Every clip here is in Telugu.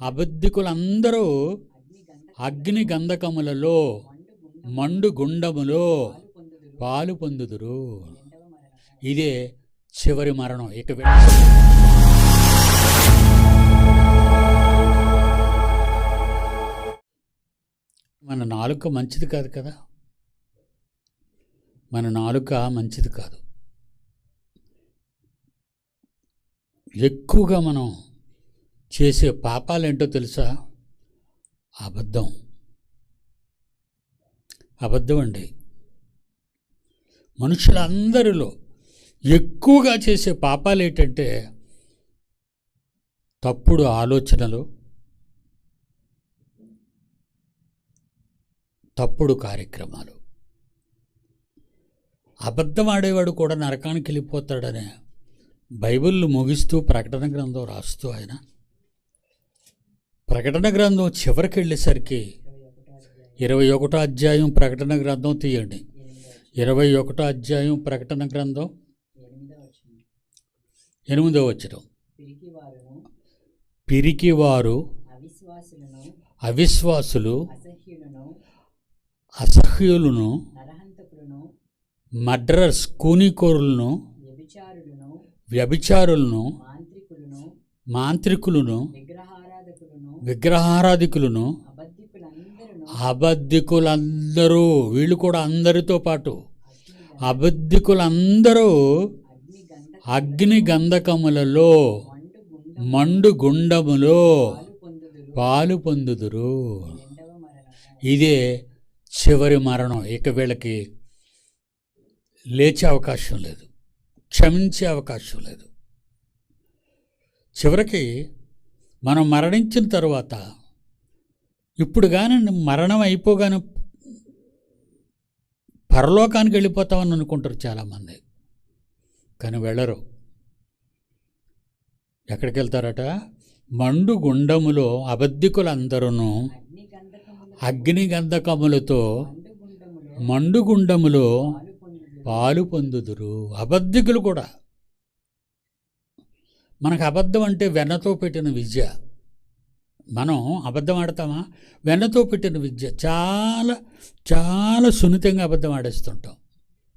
అబద్ధికులందరూ అగ్ని గంధకములలో మండు గుండములో పాలు పొందుదురు. ఇదే చివరి మరణం. ఇక మన నాలుక మంచిది కాదు కదా? మన నాలుక మంచిది కాదు. ఎక్కువగా మనం చేసే పాపాలేంటో తెలుసా? అబద్ధం. అబద్ధం అండి. మనుషులందరిలో ఎక్కువగా చేసే పాపాలు ఏంటంటే తప్పుడు ఆలోచనలు తప్పుడు కార్యక్రమాలు. అబద్ధం ఆడేవాడు కూడా నరకానికి వెళ్ళిపోతాడనే బైబిల్ ముగిస్తూ ప్రకటన గ్రంథం రాస్తూ ఆయన ప్రకటన గ్రంథం చివరికి వెళ్ళేసరికి ఇరవై ఒకటో అధ్యాయం ప్రకటన గ్రంథం తీయండి. ఇరవై ఒకటో అధ్యాయం ప్రకటన గ్రంథం ఎనిమిదో పిరికివారును పిరికివారు అవిశ్వాసులు అసహ్యులను మడ్రర్స్ కూనికోరులను వ్యభిచారులను మాంత్రికులను విగ్రహారాధికులను అబద్ధికులందరూ వీళ్ళు కూడా అందరితో పాటు అబద్ధికులందరూ అగ్ని గంధకములలో మండు గుండములో పాలు పొందుదురు. ఇదే చివరి మరణం. ఇక వీళ్ళకి లేచే అవకాశం లేదు. క్షమించే అవకాశం లేదు. చివరికి మనం మరణించిన తర్వాత ఇప్పుడు కానీ మరణం అయిపోగానే పరలోకానికి వెళ్ళిపోతామని అనుకుంటారు చాలామంది. కానీ వెళ్ళరు. ఎక్కడికి వెళ్తారట? మండు గుండములో అబద్ధికులందరూ అగ్నిగంధకములతో గంధకములతో మండుగుండములో పాలు పొందుదురు. అబద్ధికులు కూడా. మనకు అబద్ధం అంటే వెన్నతో పెట్టిన విద్య. మనం అబద్ధం ఆడతామా? వెన్నతో పెట్టిన విద్య. చాలా చాలా సున్నితంగా అబద్ధం ఆడేస్తుంటాం.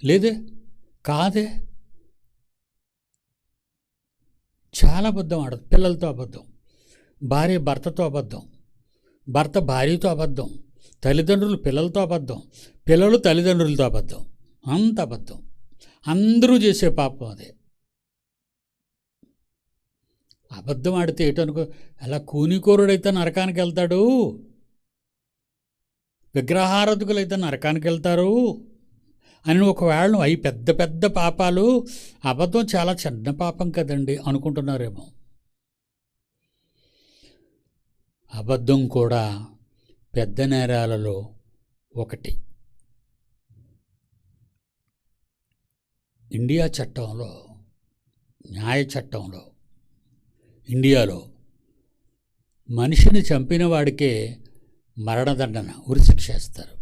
లేదే? కాదే? చాలా అబద్ధం ఆడదు పిల్లలతో అబద్ధం భార్య భర్తతో అబద్ధం భర్త భార్యతో అబద్ధం తల్లిదండ్రులు పిల్లలతో అబద్ధం పిల్లలు తల్లిదండ్రులతో అబద్ధం. అంత అబద్ధం. అందరూ చేసే పాపం అదే. అబద్ధం ఆడితే ఏటనుకో అలా కూనికోరుడైతే నరకానికి వెళ్తాడు. విగ్రహారధకులైతే నరకానికి వెళ్తారు. అని ఒకవేళ అవి పెద్ద పెద్ద పాపాలు అబద్ధం చాలా చిన్న పాపం కదండి అనుకుంటున్నారేమో. అబద్ధం కూడా పెద్ద నేరాలలో ఒకటి. ఇండియా చట్టంలో న్యాయ చట్టంలో ఇండియాలో మనిషిని చంపిన వాడికే మరణదండన ఉరిశిక్ష వేస్తారు.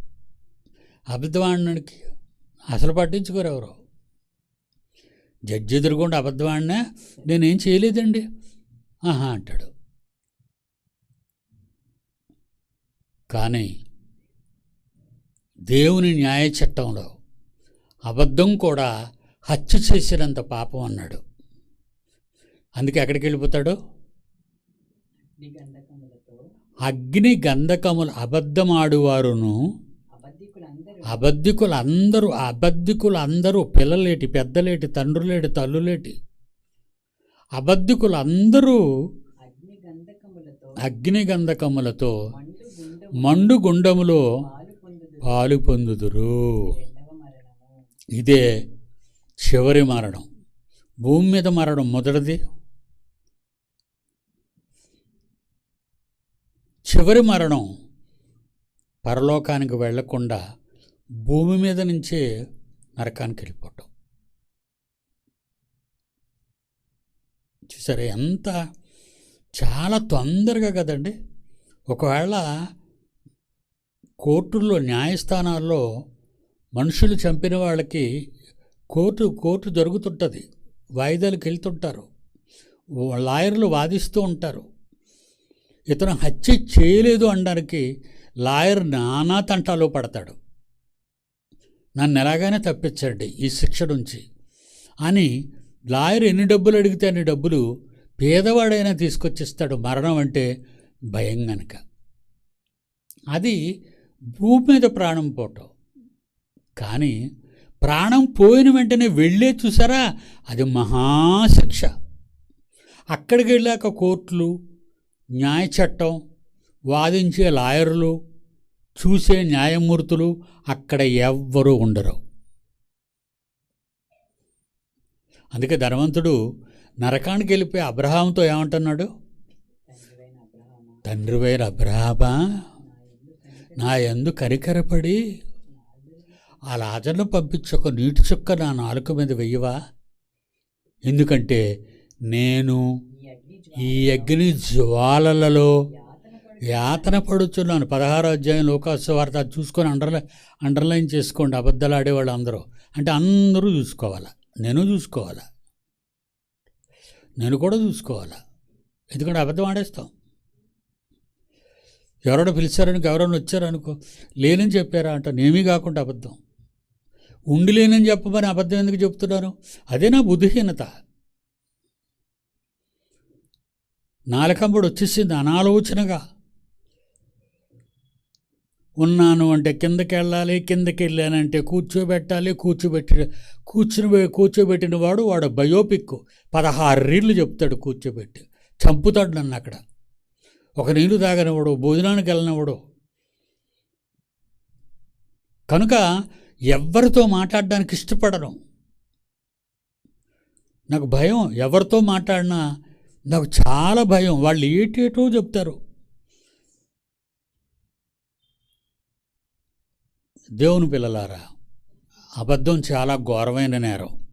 అబద్ధవాడికి అసలు పట్టించుకోరు ఎవరు. జడ్జి ఎదురుకుండా అబద్ధవాడినా నేనేం చేయలేదండి. ఆహా అంటాడు. కానీ దేవుని న్యాయ చట్టంలో అబద్ధం కూడా హత్య చేసినంత పాపం అన్నాడు. అందుకే ఎక్కడికి వెళ్ళిపోతాడు? అగ్ని గంధకములు అబద్ధమాడువారును. అబద్ధికులందరూ అబద్ధికులందరూ పిల్లలేటి పెద్దలేటి తండ్రులేటి తల్లులేటి. అబద్ధికులందరూ అగ్ని గంధకములతో అగ్ని గంధకములతో మండు గుండము మండు గుండములో పాలు పొందుదురు. ఇదే చివరి మరణం. భూమి మీద మరణం మొదటిది. చివరి మరణం పరలోకానికి వెళ్ళకుండా భూమి మీద నుంచే నరకానికి వెళ్ళిపోవటం. చూసారా ఎంత చాలా తొందరగా కదండి. ఒకవేళ కోర్టుల్లో న్యాయస్థానాల్లో మనుషులు చంపిన వాళ్ళకి కోర్టు కోర్టు జరుగుతుంటుంది. వాయిదాలకు వెళ్తుంటారు. లాయర్లు వాదిస్తూ ఉంటారు. ఇతను హత్య చేయలేదు అనడానికి లాయర్ నానా తంటాలో పడతాడు. నన్ను ఎలాగైనా తప్పించండి ఈ శిక్ష నుంచి అని లాయర్ ఎన్ని డబ్బులు అడిగితే అన్ని డబ్బులు పేదవాడైనా తీసుకొచ్చిస్తాడు మరణం అంటే భయం గనక. అది భూమి మీద ప్రాణం పోవటం. కానీ ప్రాణం పోయిన వెంటనే వెళ్ళే చూసారా? అది మహాశిక్ష అక్కడికి వెళ్ళాక కోర్టులు న్యాయ చట్టం వాదించే లాయర్లు చూసే న్యాయమూర్తులు అక్కడ ఎవ్వరూ ఉండరు. అందుకే ధనవంతుడు నరకానికి వెళ్ళిపోయి అబ్రహాంతో ఏమంటున్నాడు? తండ్రివైన అబ్రహామా తండ్రివైన అబ్రహామా? నా ఎందు కరికరపడి ఆ లాజర్ను పంపించి ఒక నీటి చుక్క నా నాలుక మీద వెయ్యవా ఎందుకంటే నేను ఈ అగ్ని జ్వాలలలో యాతన పడుచున్నాను. పదహారో అధ్యాయం లోకాసు వార్త అది చూసుకొని అండర్లై అండర్లైన్ చేసుకోండి. అబద్ధాలు ఆడేవాళ్ళు అందరూ అంటే అందరూ చూసుకోవాలా? నేను చూసుకోవాలా? నేను కూడా చూసుకోవాలా? ఎందుకంటే అబద్ధం ఆడేస్తాం. ఎవరైనా పిలిచారనుకో ఎవరైనా వచ్చారనుకో లేనని చెప్పారా అంట నేమీ కాకుండా అబద్ధం. ఉండి లేనని చెప్పమని అబద్ధం ఎందుకు చెప్తున్నాను అదే నా బుద్ధిహీనత. నాలకంబుడు వచ్చేసింది అనాలోచనగా. ఉన్నాను అంటే కిందకి వెళ్ళాలి కిందకి వెళ్ళానంటే కూర్చోబెట్టాలి కూర్చోబెట్టి కూర్చుని కూర్చోబెట్టిన వాడు వాడు బయోపిక్. పదహారు రీళ్ళు చెప్తాడు కూర్చోబెట్టి. చంపుతాడు నన్ను అక్కడ. ఒక నీళ్ళు తాగనివాడు భోజనానికి వెళ్ళినవాడు కనుక ఎవరితో మాట్లాడడానికి ఇష్టపడను. నాకు భయం ఎవరితో మాట్లాడినా నాకు చాలా భయం. వాళ్ళు ఏటేటో చెప్తారు. దేవుని పిల్లలారా అబద్ధం చాలా ఘోరమైన నేరం.